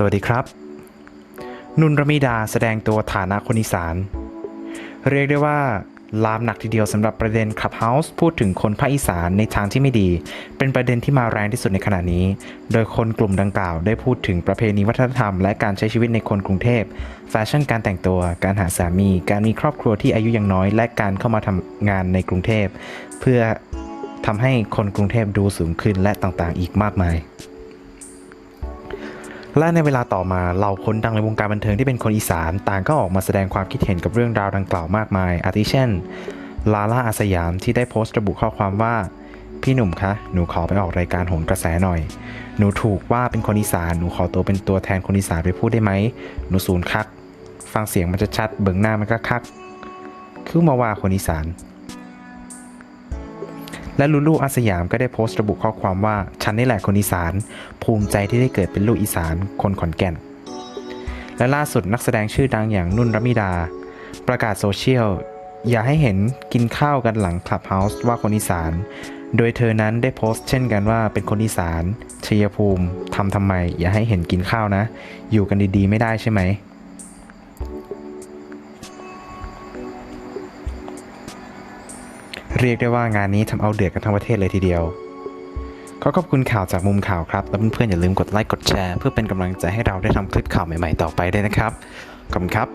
สวัสดีครับ นุนรมิดาแสดงตัวฐานะคนอีสาน เรียกได้ว่าลามหนักทีเดียวสำหรับประเด็น Clubhouse พูดถึงคนภาคอีสานในทางที่ไม่ดี เป็นประเด็นที่มาแรงที่สุดในขณะนี้ โดยคนกลุ่มดังกล่าวได้พูดถึงประเพณีวัฒนธรรมและการใช้ชีวิตในคนกรุงเทพแฟชั่นการแต่งตัว การหาสามี การมีครอบครัวที่อายุยังน้อย และการเข้ามาทำงานในกรุงเทพ เพื่อทำให้คนกรุงเทพดูสูงขึ้นและต่างๆ อีกมากมาย และในเวลาต่อมาเหล่าคนดังในวงการบันเทิงที่เป็นคนอีสาน ต่างก็ออกมาแสดงความคิดเห็นกับเรื่องราวดังกล่าวมากมาย อาทิเช่น ลาล่าอาสยามที่ได้โพสต์ระบุข้อความว่า พี่หนุ่มคะ หนูขอไปออกรายการโหนกระแสหน่อย หนูถูกว่าเป็นคนอีสาน หนูขอตัวเป็นตัวแทนคนอีสานไปพูดได้ไหม หนูศูนย์คัก ฟังเสียงมันจะชัด เบิ่งหน้ามันก็คัก คือมาว่าคนอีสาน และลูลูอาสยามก็ได้โพสต์ระบุข้อความว่า ฉันนี่แหละคนอีสาน ภูมิใจที่ได้เกิดเป็นลูกอีสานคนขอนแก่น และล่าสุดนักแสดงชื่อดังอย่างนุ่นรมิดา ประกาศโซเชียล อย่าให้เห็นกินข้าวกันหลังคลับเฮาส์ว่าคนอีสาน โดยเธอนั้นได้โพสต์เช่นกันว่าเป็นคนอีสานชัยภูมิทำทำไม อย่าให้เห็นกินข้าวนะ อยู่กันดีๆ ไม่ได้ใช่ไหม เรียกได้ว่างานนี้ทำเอาเดือดกันทั้งประเทศเลยทีเดียว ขอขอบคุณข่าวจากมุมข่าวครับ และเพื่อนๆอย่าลืมกดไลค์กดแชร์ เพื่อเป็นกำลังใจให้เราได้ทำคลิปข่าวใหม่ๆต่อไปด้วยนะครับ ขอบคุณครับ